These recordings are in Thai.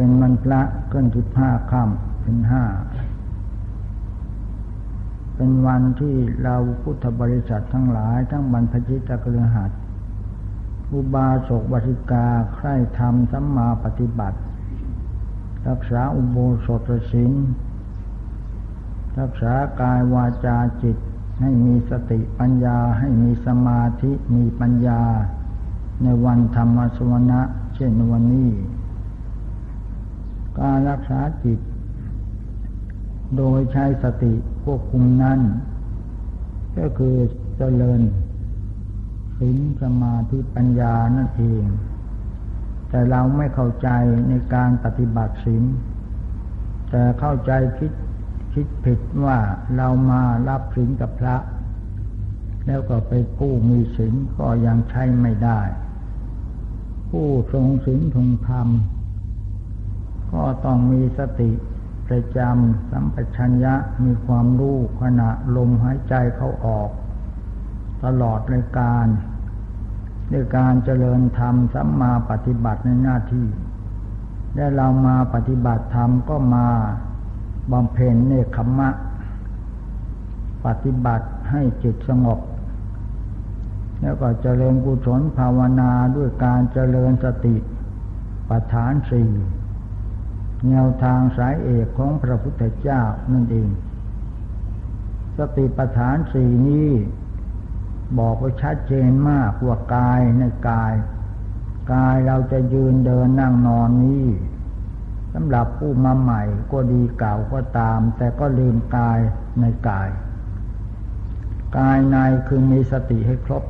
เป็นมันพระเกินสิบห้าค่ำเป็นห้า เป็นวันที่เราพุทธบริษัททั้งหลาย ทั้งบรรพชิตกฤหัสอุบาสกวัติกาใคร่ธรรมสัมมาปฏิบัติ รักษาอุโบสถศีลรักษากายวาจาจิตให้มีสติปัญญาให้มีสมาธิมีปัญญา ในวันธรรมสวนะเช่นวันนี้ การรักษาจิต โดยใช้สติควบคุมนั้น ก็คือเจริญศีลสมาธิปัญญานั่นเอง แต่เราไม่เข้าใจในการปฏิบัติศีลแต่เข้าใจคิดคิดผิดว่าเรามารับศีลกับพระ แล้วก็ไปผู้มีศีลก็ยังใช้ไม่ได้ ผู้ทรงศีลทรงธรรม ก็ต้องมีสติประจำสัมปชัญญะมีความรู้ขณะลมหายใจเข้าออก ตลอดรายการด้วยการเจริญธรรมสัมมาปฏิบัติในหน้าที่ ได้เรามาปฏิบัติธรรมก็มาบำเพ็ญเนคขมะ ปฏิบัติให้จิตสงบ แล้วก็เจริญกุศลภาวนาด้วยการเจริญสติปัฏฐานสี่ แนวทางสายเอกของพระพุทธเจ้านั่นเอง สติปัฏฐานสี่นี้ บอกไว้ชัดเจนมากว่ากายในกาย กายเราจะยืนเดินนั่งนอนนี้สำหรับผู้มาใหม่ก็ดีเก่าก็ตาม แต่ก็ลืมกายในกาย กายในคือมีสติให้ครบ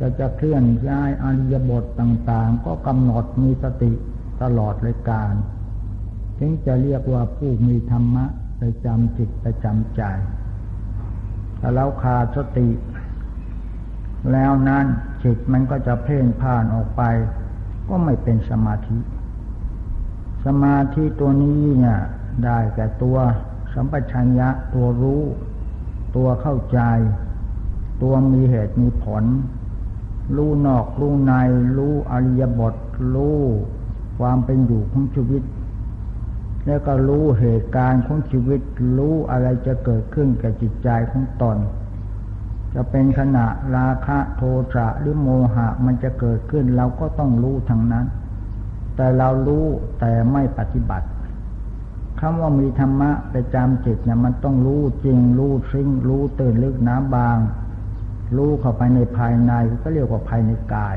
จะจะเคลื่อนย้ายอริยบทต่างๆ ก็กำหนดมีสติ ตลอดเลยการถึงจะเรียกว่าผู้มีธรรมะประจำจิตประจำใจถ้าเราขาดสติ แล้วนั้นจิตมันก็จะเพ่นผ่านออกไป ก็ไม่เป็นสมาธิ สมาธิตัวนี้เนี่ยได้แก่ตัวสัมปชัญญะตัวรู้ ตัวเข้าใจ ตัวมีเหตุมีผล รู้นอกรู้ใน รู้อริยบท รู้ ความเป็นอยู่ของชีวิต แล้วก็รู้เหตุการณ์ของชีวิต รู้อะไรจะเกิดขึ้นกับจิตใจของตน จะเป็นขณะราคะโทสะหรือโมหะมันจะเกิดขึ้นเราก็ต้องรู้ทั้งนั้น แต่เรารู้แต่ไม่ปฏิบัติคำว่ามีธรรมะไปจำจิตเนี่ยมันต้องรู้จริง รู้ซิ่งรู้ตื่นลึกน้ำบาง รู้เข้าไปในภายในก็เรียกว่าภายในกาย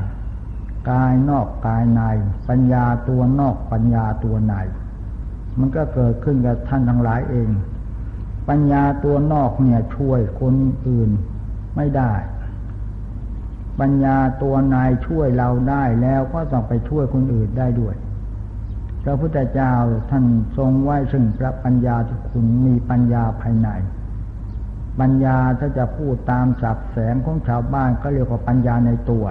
กายนอกกายใน ปัญญาตัวนอกปัญญาตัวใน มันก็เกิดขึ้นกับท่านทั้งหลายเอง ปัญญาตัวนอกเนี่ยช่วยคนอื่นไม่ได้ ปัญญาตัวนายช่วยเราได้แล้วก็ต้องไปช่วยคนอื่นได้ด้วยพระพุทธเจ้าท่านทรงไว้ซึ่งพระปัญญาที่คุณมีปัญญาภายใน ปัญญาถ้าจะพูดตามสับแสงของชาวบ้านก็เรียกว่าปัญญาในตัว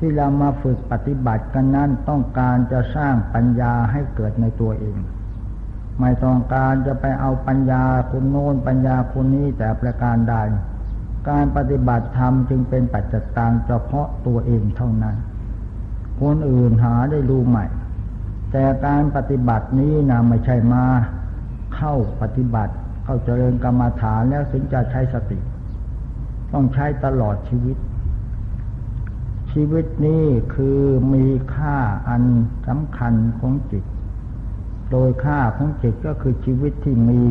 ที่เรามาฝึกปฏิบัติกันนั้นต้องการจะสร้างปัญญาให้เกิดในตัวเอง ไม่ต้องการจะไปเอาปัญญาคนโน้นปัญญาคนนี้แต่ประการใดการปฏิบัติธรรมจึงเป็นปัจจตังเฉพาะตัวเองเท่านั้น คนอื่นหาได้รู้ใหม่ แต่การปฏิบัตินี้นะไม่ใช่มา เข้าปฏิบัติ เข้าเจริญกรรมฐานแล้วถึงจะใช้สติ ต้องใช้ตลอดชีวิต ชีวิตนี้คือมีค่าอันสำคัญของจิต โดยค่าของจิตก็คือชีวิตที่มี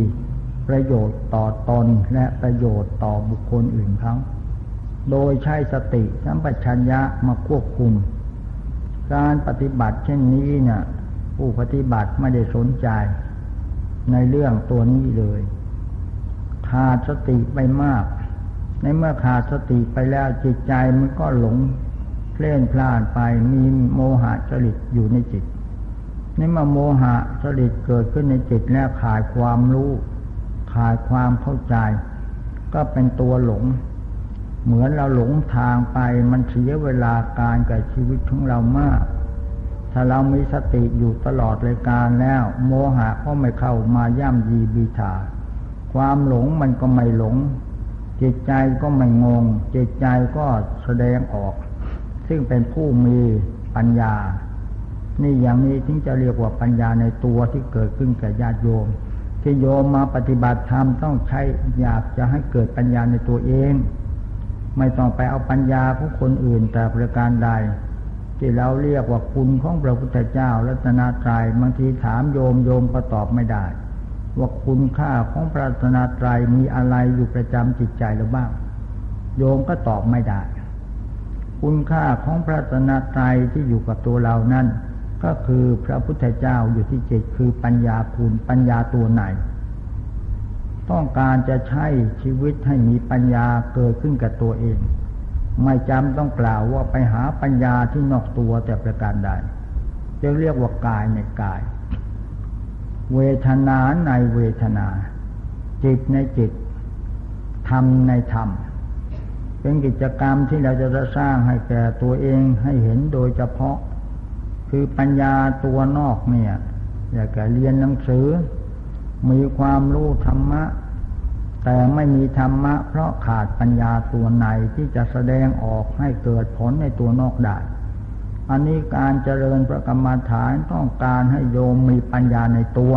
ประโยชน์ต่อตนและประโยชน์ต่อบุคคลอื่นทั้งโดยใช้สติสัมปชัญญะมาควบคุม การปฏิบัติเช่นนี้เนี่ยผู้ปฏิบัติไม่ได้สนใจ ในเรื่องตัวนี้เลยขาดสติไปมาก ในเมื่อขาดสติไปแล้วจิตใจมันก็หลง เคลื่อนพลานไปมีโมหะจริตอยู่ในจิตในเมื่อโมหะจริตเกิดขึ้นในจิตแล้วขาดความรู้ขาดความเข้าใจ ก็เป็นตัวหลง เหมือนเราหลงทางไปมันเสียเวลาการกับชีวิตของเรามาก ถ้าเรามีสติอยู่ตลอดรายการแล้ว โมหะก็ไม่เข้ามาย่ำยีบีชาความหลงมันก็ไม่หลง จิตใจก็ไม่งง จิตใจก็แสดงออก ซึ่งเป็นผู้มีปัญญา นี่อย่างนี้ถึงจะเรียกว่าปัญญาในตัวที่เกิดขึ้นแก่ญาติโยม ที่โยมมาปฏิบัติธรรมต้องใช้อยากจะให้เกิดปัญญาในตัวเอง ไม่ต้องไปเอาปัญญาของคนอื่นแต่ประการใด ที่เราเรียกว่าคุณของพระพุทธเจ้ารัตนาตรายบางทีถามโยมโยมก็ตอบไม่ได้ว่าคุณค่าของพระรัตนาตรัยมีอะไรอยู่ประจำจิตใจหรือบ้าง โยมก็ตอบไม่ได้ คุณค่าของพระรัตนาตรัยที่อยู่กับตัวเรานั้น ก็คือพระพุทธเจ้าอยู่ที่จิตคือปัญญาคุณปัญญาตัวไหน ต้องการจะใช้ชีวิตให้มีปัญญาเกิดขึ้นกับตัวเอง ไม่จำต้องกล่าวว่าไปหาปัญญาที่นอกตัวแต่ประการใดจะเรียกว่ากายในกาย เวทนาในเวทนา จิตในจิตธรรมในธรรม เป็นกิจกรรมที่เราจะสร้างให้แก่ตัวเองให้เห็นโดยเฉพาะ คือปัญญาตัวนอกเนี่ยอยากจะเรียนหนังสือ มีความรู้ธรรมะ แต่ไม่มีธรรมะ เพราะขาดปัญญาตัวในที่จะแสดงออกให้เกิดผลในตัวนอกได้อันนี้การเจริญประกรรมฐานต้องการให้โยมมีปัญญาในตัว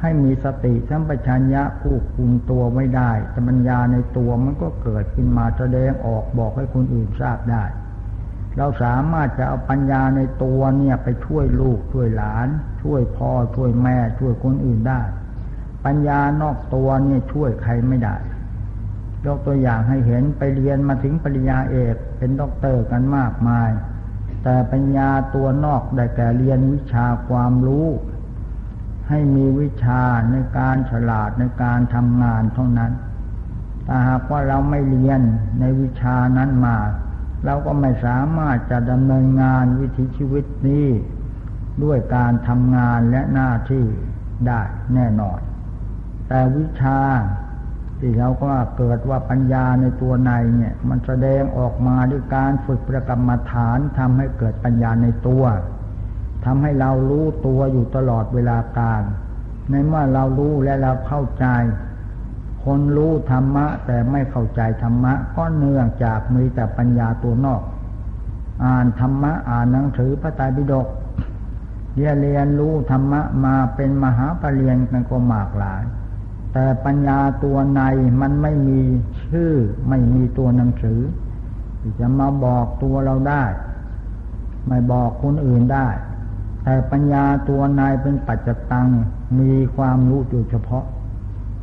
ให้มีสติสัมปชัญญะควบคุมตัวไว้ได้แต่ปัญญาในตัวมันก็เกิดขึ้นมาแสดงออกบอกให้คนอื่นทราบได้ เราสามารถจะเอาปัญญาในตัวเนี่ยไปช่วยลูกช่วยหลาน ช่วยพ่อช่วยแม่ช่วยคนอื่นได้ ปัญญานอกตัวเนี่ยช่วยใครไม่ได้ยกตัวอย่างให้เห็นไปเรียนมาถึงปริญญาเอกเป็นด็อกเตอร์กันมากมาย แต่ปัญญาตัวนอกได้แก่เรียนวิชาความรู้ ให้มีวิชาในการฉลาดในการทำงานเท่านั้นถ้าหากว่าเราไม่เรียนในวิชานั้นมา เราก็ไม่สามารถจะดำเนินงานวิถีชีวิตนี้ ด้วยการทำงานและหน้าที่ได้แน่นอน แต่วิชาที่เราก็เกิดว่าปัญญาในตัวในเนี่ย มันแสดงออกมาด้วยการฝึกประกรรมฐานทำให้เกิดปัญญาในตัว ทำให้เรารู้ตัวอยู่ตลอดเวลาการ ในเมื่อเรารู้และเราเข้าใจ คนรู้ธรรมะ แต่ไม่เข้าใจธรรมะก็เนื่องจากมีแต่ปัญญาตัวนอก อ่านธรรมะอ่านหนังสือพระไตรปิฎกเรียนเรียนรู้ธรรมะมาเป็นมหาปรริญญากันก็มากหลาย แต่ปัญญาตัวในมันไม่มีชื่อไม่มีตัวหนังสือที่จะมาบอกตัวเราได้ ไม่บอกคนอื่นได้ แต่ปัญญาตัวในเป็นปัจจตัง มีความรู้โดยเฉพาะ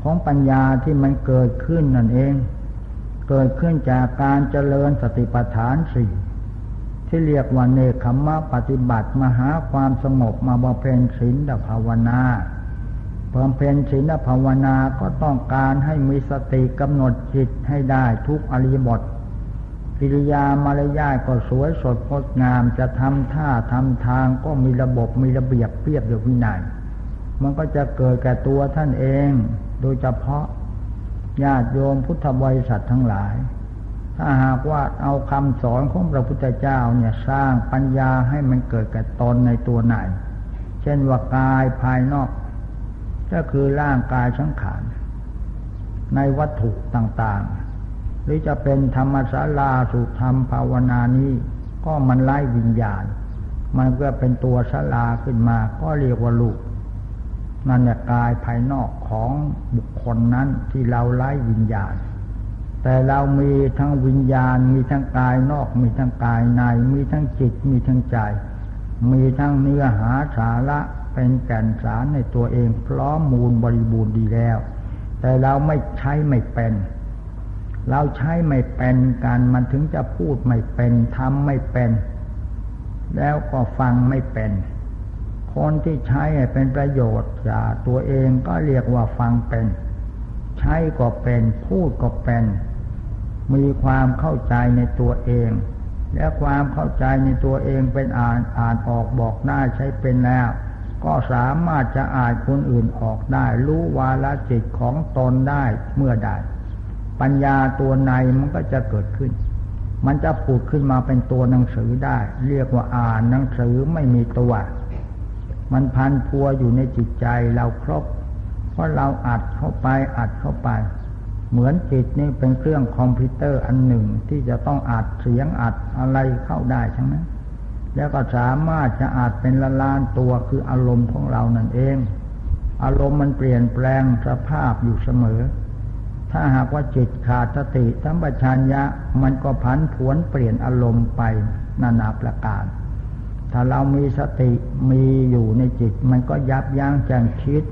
ของปัญญาที่มันเกิดขึ้นนั่นเอง เกิดขึ้นจากการเจริญสติปัฏฐานสี่ที่เรียกว่าเนคขมะปฏิบัติมาหาความสงบมาบำเพ็ญศีลภาวนาบำเพ็ญศีลภาวนาก็ต้องการให้มีสติกำหนดจิตให้ได้ทุกอริบท กิริยามารยาทก็สวยสดงดงาม จะทำท่าทำทางก็มีระบบมีระเบียบเรียบด้วยวินัยมันก็จะเกิดแก่ตัวท่านเอง โดยเฉพาะญาติโยมพุทธบริษัททั้งหลาย ถ้าหากว่าเอาคำสอนของพระพุทธเจ้าเนี่ยสร้างปัญญาให้มันเกิดแกับตนในตัวไหน เช่นว่ากายภายนอก ก็คือร่างกายสังขาร ในวัตถุต่างๆ หรือจะเป็นธรรมศาลาสุธรรมภาวนานี้ ก็มันไล่วิญญาณ มันก็เป็นตัวศาลาขึ้นมา ก็เรียกว่าลูกนั่นแหละกายภายนอกของบุคคลนั้นที่เราไล่วิญญาณ แต่เรามีทั้งวิญญาณ มีทั้งกายนอก มีทั้งกายใน มีทั้งจิต มีทั้งใจ มีทั้งเนื้อหาสาระเป็นแก่นสารในตัวเองพร้อมมูลบริบูรณ์ดีแล้ว แต่เราไม่ใช้ไม่เป็น เราใช้ไม่เป็นการมันถึงจะพูดไม่เป็นทำไม่เป็น แล้วก็ฟังไม่เป็น คนที่ใช้เป็นประโยชน์จากตัวเองก็เรียกว่าฟังเป็น ใช้ก็เป็น พูดก็เป็น มีความเข้าใจในตัวเอง และความเข้าใจในตัวเองเป็นอ่านอ่านออกบอกได้ใช้เป็นแล้วก็สามารถจะอ่านคนอื่นออกได้ รู้วาลจิตของตนได้เมื่อใด ปัญญาตัวในมันก็จะเกิดขึ้น มันจะผุดขึ้นมาเป็นตัวหนังสือได้ เรียกว่าอ่านหนังสือไม่มีตัว มันพันพัวอยู่ในจิตใจเราครบ เพราะเราอัดเข้าไปอัดเข้าไป เหมือนจิตนี่เป็นเครื่องคอมพิวเตอร์อันหนึ่งที่จะต้องอัดเสียงอัดอะไรเข้าได้ใช่ไหมแล้วก็สามารถจะอาจเป็นละลานตัวคืออารมณ์ของเรานั่นเอง อารมณ์มันเปลี่ยนแปลงสภาพอยู่เสมอ ถ้าหากว่าจิตขาดสติสัมปชัญญะมันก็ผันผวนเปลี่ยนอารมณ์ไปนานาประการ ถ้าเรามีสติมีอยู่ในจิต มันก็ยับยั้งจังคิด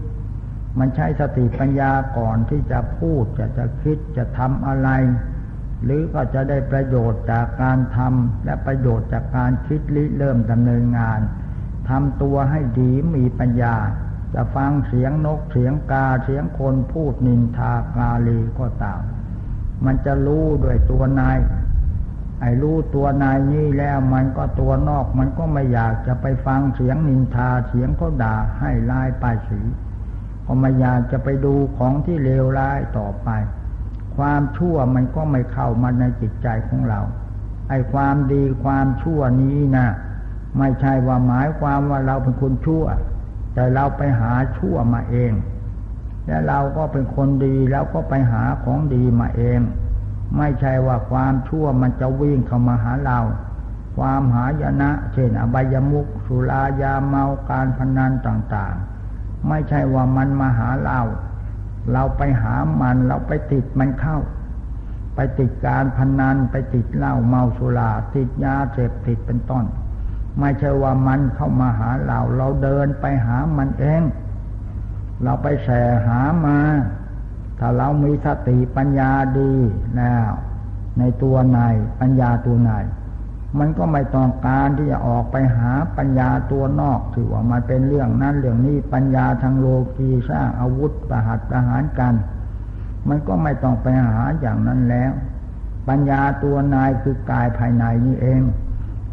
มันใช้สติปัญญาก่อนที่จะพูดจะจะคิดจะทำอะไร หรือก็จะได้ประโยชน์จากการทำและประโยชน์จากการคิดริเริ่มดำเนินงานทำตัวให้ดีมีปัญญา จะฟังเสียงนกเสียงกาเสียงคนพูดนินทากาลีก็ตาม มันจะรู้ด้วยตัวนายไอ้รู้ตัวนายนี่แล้วมันก็ตัวนอกมันก็ไม่อยากจะไปฟังเสียงนินทาเสียงเขาด่าให้ลายป้ายสีก็ไม่อยากจะไปดูของที่เลวร้ายต่อไป ความชั่วมันก็ไม่เข้ามาในจิตใจของเรา ไอ้ความดีความชั่วนี้นะไม่ใช่ว่าหมายความว่าเราเป็นคนชั่ว แต่เราไปหาชั่วมาเอง และเราก็เป็นคนดีแล้วก็ไปหาของดีมาเอง ไม่ใช่ว่าความชั่วมันจะวิ่งเข้ามาหาเรา ความหายนะ เช่นอบายมุกสุรายาเมาการพนันต่างๆ ไม่ใช่ว่ามันมาหาเรา เราไปหามันเราไปติดมันเข้า ไปติดการพนันไปติดเหล้าเมาสุราติดยาเสพติดเป็นต้น ไม่ใช่ว่ามันเข้ามาหาเรา เราเดินไปหามันเอง เราไปแสหามา ถ้าเรามีสติปัญญาดีแล้วในตัวนายปัญญาตัวนายมันก็ไม่ต้องการที่จะออกไปหาปัญญาตัวนอกถือว่ามันเป็นเรื่องนั้นเรื่องนี้ปัญญาทางโลกีสร้างอาวุธประหัตประหารกัน มันก็ไม่ต้องไปหาอย่างนั้นแล้ว ปัญญาตัวนายคือกายภายในนี่เอง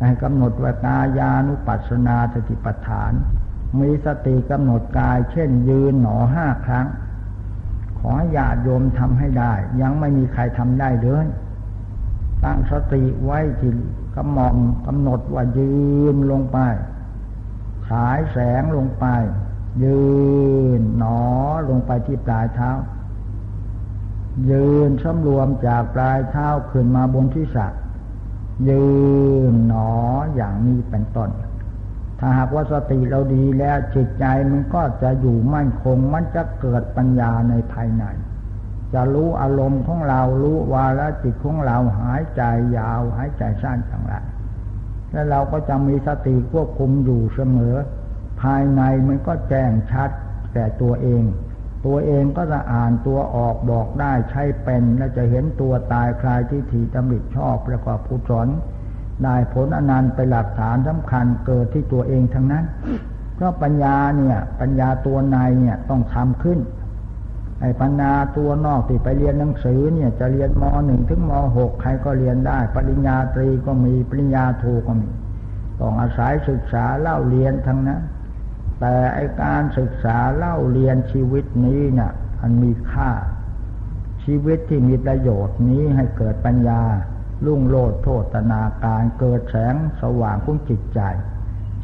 ให้กำหนดวตายานุปัสสนาสติปัฏฐาน มีสติกำหนดกาย เช่นยืนหนอห้าครั้ง ขอญาติโยมทำให้ได้ ยังไม่มีใครทำได้เลยตั้งสติไว้ที่กำหม่อมกำหนดว่ายืนลงไปฉายแสงลงไป ยืนหนอลงไปที่ปลายเท้า ยืนสำรวมจากปลายเท้าขึ้นมาบนที่สัก ยืนหนออย่างนี้เป็นต้น ถ้าหากว่าสติเราดีแล้วจิตใจมันก็จะอยู่มั่นคง มันจะเกิดปัญญาในภายใน จะรู้อารมณ์ของเรารู้วาระจิตของเราหายใจยาว หายใจสั้นอย่างไรแล้วเราก็จะมีสติควบคุมอยู่เสมอ ภายในมันก็แจ้งชัดแก่ตัวเอง ตัวเองก็จะอ่านตัวออกบอกได้ใช้เป็นและจะเห็นตัวตายคลายที่ถีตำริชอบแล้วก็ผู้สอนได้ผลอนันต์ไปหลักฐานสำคัญเกิดที่ตัวเองทั้งนั้น เพราะปัญญาเนี่ยปัญญาตัวในเนี่ยต้องทำขึ้นไอ้ปัญญาตัวนอกที่ไปเรียนหนังสือเนี่ยจะเรียนมหนึ่งถึงมหกใครก็เรียนได้ ปริญญาตรีก็มีปริญญาโทก็มี ต้องอาศัยศึกษาเล่าเรียนทั้งนั้น แต่ไอการศึกษาเล่าเรียนชีวิตนี้เนะ่ยมันมีค่า ชีวิตที่มีประโยชน์นี้ให้เกิดปัญญา ลุ่งโลดโทษนาการเกิดแสงสว่างของจิตใจ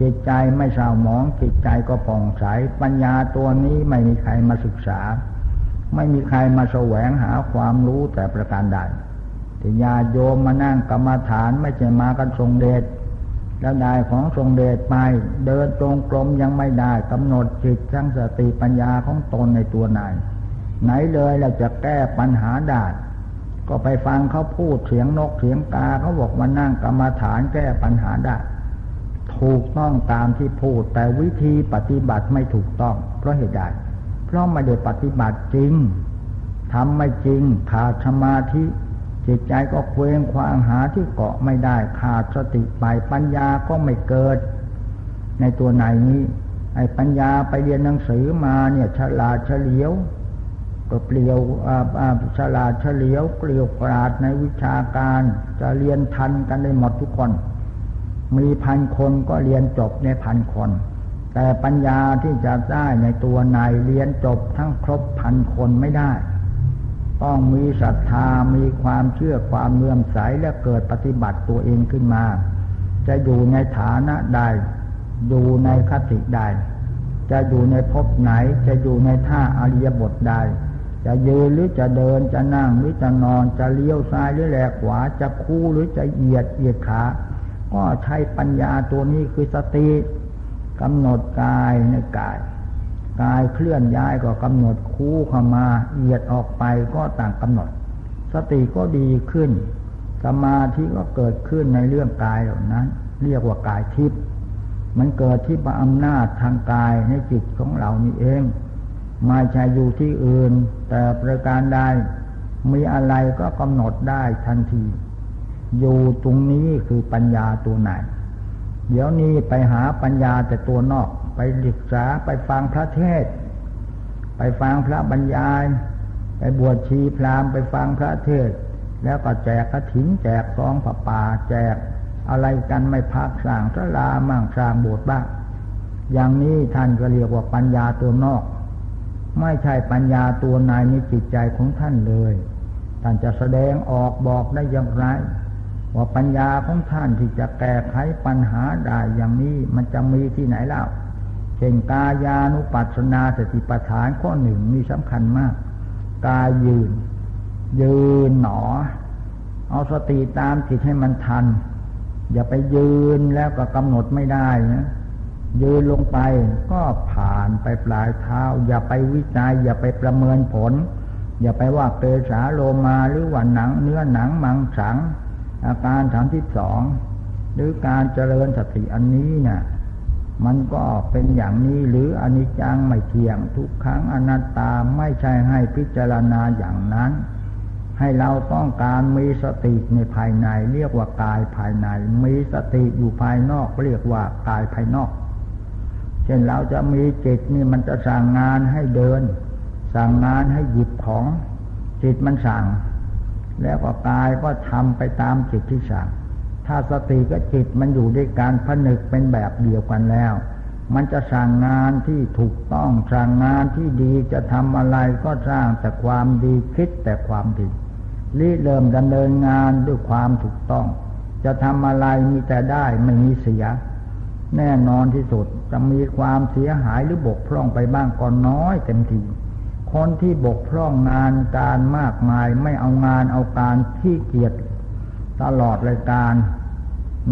จิตใจไม่เศร้าหมองจิตใจก็ผ่องใสปัญญาตัวนี้ไม่มีใครมาศึกษา ไม่มีใครมาแสวงหาความรู้แต่ประการใดที่ญาโยมมานั่งกรรมฐานไม่ใช่มากันทรงเดช แล้วได้ของทรงเดชไป เดินตรงกลมยังไม่ได้กำหนดจิตทั้งสติปัญญาของตนในตัวนายไหนเลยเราจะแก้ปัญหาได้ก็ไปฟังเขาพูดเสียงนกเสียงกาเขาบอกมานั่งกรรมฐานแก้ปัญหาได้ถูกต้องตามที่พูด แต่วิธีปฏิบัติไม่ถูกต้อง เพราะเหตุใดเพราะไม่ได้ปฏิบัติจริงทำไม่จริงขาดสมาธิ จิตใจก็เคว้งคว้างหาที่เกาะไม่ได้ขาดสติไปปัญญาก็ไม่เกิด ในตัวไหนนี้ ไอ้ปัญญาไปเรียนหนังสือมาเนี่ยฉลาดเฉลียวก็เปลี่ยวฉลาดเฉลียวเกลียวกราดในวิชาการ จะเรียนทันกันได้หมดทุกคน มีพันคนก็เรียนจบในพันคน แต่ปัญญาที่จะได้ในตัวนายเรียนจบทั้งครบพันคนไม่ได้ ต้องมีศรัทธามีความเชื่อความเลื่อมใสและเกิดปฏิบัติตัวเองขึ้นมา จะอยู่ในฐานะใดอยู่ในคติใดจะอยู่ในภพไหนจะอยู่ในท่าอริยบทใดจะยืนหรือจะเดินจะนั่งหรือจะนอนจะเลี้ยวซ้ายหรือแหลกขวาจะคู่หรือจะเหยียดเหยียดขา ก็ใช้ปัญญาตัวนี้คือสติกำหนดกายในกาย กายเคลื่อนย้ายก็กำหนดคู่เข้ามาเอียดออกไปก็ต่างกำหนด สติก็ดีขึ้น สมาธิก็เกิดขึ้นในเรื่องกายเหล่านั้น เรียกว่ากายทิพย์มันเกิดที่อำนาจทางกายในจิตของเรานี่เองไม่ใช่อยู่ที่อื่น แต่ประการใดมีอะไรก็กำหนดได้ทันที อยู่ตรงนี้คือปัญญาตัวไหน เดี๋ยวนี้ไปหาปัญญาแต่ตัวนอก ไปศึกษาไปฟังพระเทศ ไปฟังพระบรรยาย ไปบวชชีพรามไปฟังพระเทศ แล้วก็แจกกระถิ่นแจกซองผ้าป่าแจกอะไรกันไม่พักสร้างสลามั่งสร้างโบสถ์บ้างอย่างนี้ท่านก็เรียกว่าปัญญาตัวนอก ไม่ใช่ปัญญาตัวในในจิตใจของท่านเลย ท่านจะแสดงออกบอกได้อย่างไร ว่าปัญญาของท่านที่จะแก้ไขปัญหาได้อย่างนี้มันจะมีที่ไหนเล่า เช่นกายานุปัสสนาสติปัฏฐานข้อหนึ่งมีสำคัญมาก กายยืน ยืนหนอ เอาสติตามจิตให้มันทัน อย่าไปยืนแล้วก็กำหนดไม่ได้นะยืนลงไปก็ผ่านไปปลายเท้า อย่าไปวิจัย อย่าไปประเมินผล อย่าไปว่าเกสาโลมาหรือว่าหนัง เนื้อหนังมังสัง อาการสามที่สองหรือการเจริญสติอันนี้เนะ่ย มันก็เป็นอย่างนี้หรืออนิจจังไม่เที่ยงทุกครั้งอนัตตาไม่ใช่ให้พิจารณาอย่างนั้น ให้เราต้องการมีสติในภายใน เรียกว่ากายภายใน มีสติอยู่ภายนอกเรียกว่ากายภายนอก เช่นเราจะมีจิตนี่มันจะสั่งงานให้เดิน สั่งงานให้หยิบของจิตมันสั่ง แล้วก็กายก็ทำไปตามจิตที่สั่ง ถ้าสติกับจิตมันอยู่ด้วยการผนึกเป็นแบบเดียวกันแล้ว มันจะสั่งงานที่ถูกต้องสั่งงานที่ดีจะทำอะไรก็สร้างแต่ความดีคิดแต่ความดีริเริ่มดำเนินงานด้วยความถูกต้อง จะทำอะไรมีแต่ได้ไม่มีเสีย แน่นอนที่สุดจะมีความเสียหายหรือบกพร่องไปบ้างก็น้อยเต็มทีคนที่บกพร่องงานการมากมายไม่เอางานเอาการที่เกียจ ตลอดรายการ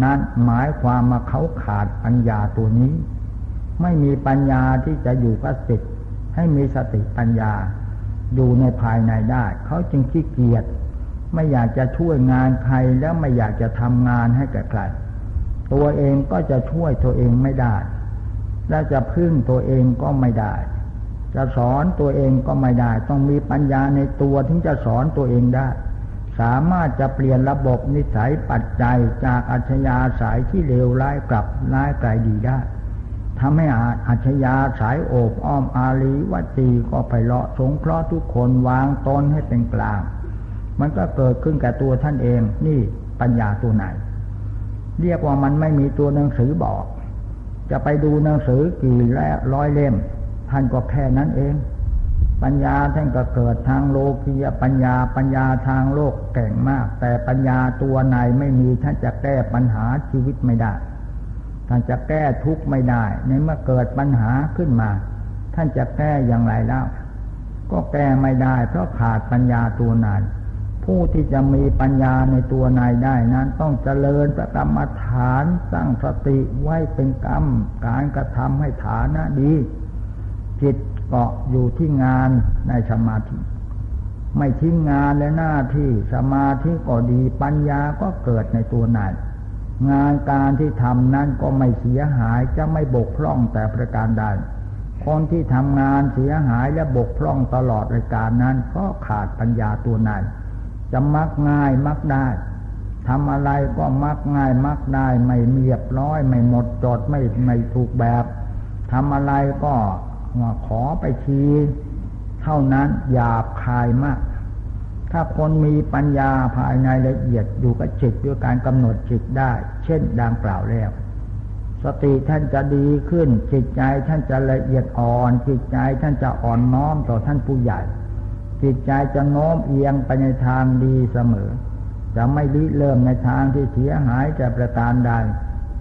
นั้นหมายความมาเขาขาดปัญญาตัวนี้ ไม่มีปัญญาที่จะอยู่กับสิทธิ์ให้มีสติปัญญาอยู่ในภายในได้ เขาจึงขี้เกียจไม่อยากจะช่วยงานใครแล้วไม่อยากจะทำงานให้แก่ใครตัวเองก็จะช่วยตัวเองไม่ได้ และจะพึ่งตัวเองก็ไม่ได้ จะสอนตัวเองก็ไม่ได้ ต้องมีปัญญาในตัวถึงจะสอนตัวเองได้ สามารถจะเปลี่ยนระบบนิสัยปัจจัยจากอัจฉริยะสายที่เลวร้ายกลับร้ายกลายดีได้ทำให้อาอัจฉริยะสายโอบอ้อมอารีวัตีก็ไปเลาะสงเคราะห์ทุกคนวางตนให้เป็นกลาง มันก็เกิดขึ้นแกับตัวท่านเองนี่ปัญญาตัวไหน เรียกว่ามันไม่มีตัวหนังสือบอก จะไปดูหนังสือกี่แล้วร้อยเล่ม ท่านก็แค่นั้นเอง ปัญญาท่านก็เกิดทางโลกียปัญญาปัญญาทางโลกแก่งมาก แต่ปัญญาตัวไหนไม่มีท่านจะแก้ปัญหาชีวิตไม่ได้ ท่านจะแก้ทุกข์ไม่ได้ ในเมื่อเกิดปัญหาขึ้นมา ท่านจะแก้อย่างไรแล้ว ก็แก้ไม่ได้ เพราะขาดปัญญาตัวนั้นผู้ที่จะมีปัญญาในตัวนายได้นั้น ต้องเจริญประกรรมฐานสร้างสติไว้เป็นกรรม การกระทำให้ฐานะดี จิตเกาะอยู่ที่งานในสมาธิ ไม่ทิ้งงานและหน้าที่สมาธิก็ดีปัญญาก็เกิดในตัวนายงานการที่ทำนั้นก็ไม่เสียหายจะไม่บกพร่องแต่ประการใดคนที่ทำงานเสียหายและบกพร่องตลอดรายการนั้นก็ขาดปัญญาตัวนายจะมักง่ายมักได้ทำอะไรก็มักง่ายมักได้ไม่เรียบร้อย ไม่หมดจดไม่ไม่ถูกแบบทำอะไรก็ ขอไปทีเท่านั้นหยาบคายมาก ถ้าคนมีปัญญาภายในละเอียดอยู่กับจิตด้วยการกำหนดจิตได้ เช่นดังกล่าวแล้ว สติท่านจะดีขึ้น จิตใจท่านจะละเอียดอ่อน จิตใจท่านจะอ่อนน้อมต่อท่านผู้ใหญ่ จิตใจจะโน้มเอียงไปในทางดีเสมอ จะไม่ริเริ่มในทางที่เสียหายจะประการใด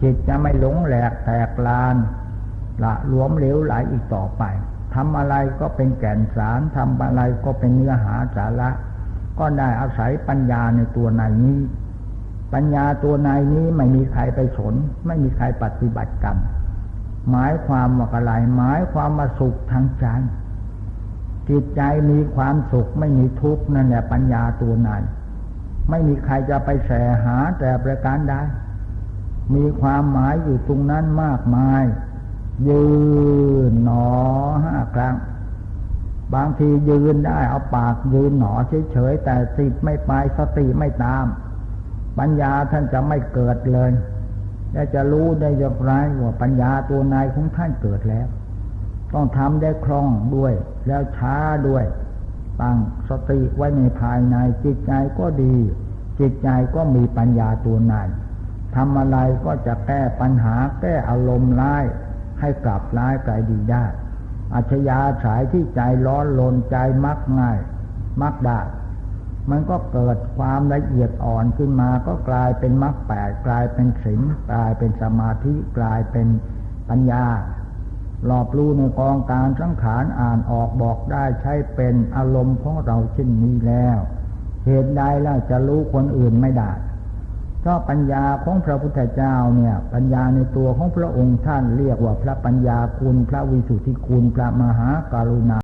จิตจะไม่หลงแหลกแตกลาน ละหลวมเหลวไหลอีกต่อไปทำอะไรก็เป็นแก่นสารทำอะไรก็เป็นเนื้อหาสาระ ก็ได้อาศัยปัญญาในตัวในนี้ ปัญญาตัวในนี้ไม่มีใครไปสน ไม่มีใครปฏิบัติกรรมหมายความว่าอะไรหมายความมาสุขทางใจจิตใจมีความสุขไม่มีทุกข์นั่นแหละปัญญาตัวในไม่มีใครจะไปแสหาแต่ประการใดมีความหมายอยู่ตรงนั้นมากมาย ยืนหนอห้าครั้ง บางทียืนได้เอาปากยืนหนอเฉยๆแต่สิบไม่ไปสติไม่ตาม ปัญญาท่านจะไม่เกิดเลยและจะรู้ได้อย่างไรว่าปัญญาตัวนายของท่านเกิดแล้ว ต้องทำได้คล่องด้วย แล้วช้าด้วยตั้งสติไว้ในภายในจิตใจก็ดี จิตใจก็มีปัญญาตัวนายทำอะไรก็จะแก้ปัญหาแก้อารมณ์ร้าย ให้กลับร้ายกลายดีได้ อัจฉยะสายที่ใจร้อนลนใจมักง่าย มักได้มันก็เกิดความละเอียดอ่อนขึ้นมา ก็กลายเป็นมรรคแปดกลายเป็นศีลกลายเป็นสมาธิกลายเป็นปัญญาหลอบรู้ในกองการสังขารอ่านออกบอกได้ใช้เป็นอารมณ์ของเราเช่นนี้แล้ว เหตุใดแล้วจะรู้คนอื่นไม่ได้ เพราะปัญญาของพระพุทธเจ้าเนี่ย ปัญญาในตัวของพระองค์ท่านเรียกว่าพระปัญญาคุณ พระวิสุทธิคุณ พระมหาการุณา